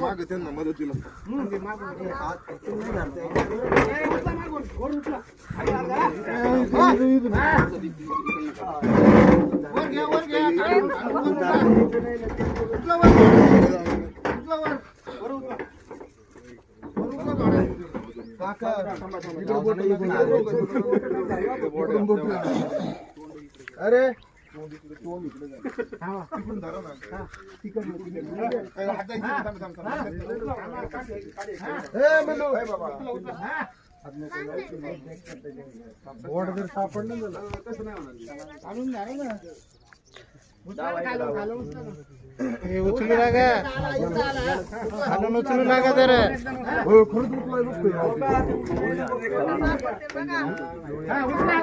माग त्यांना मदतीला अरे बोर्ड जर सापडलं तसं नाही ना हे। उचलू लागा खालून उचलू लागा जर खरंच उचलाय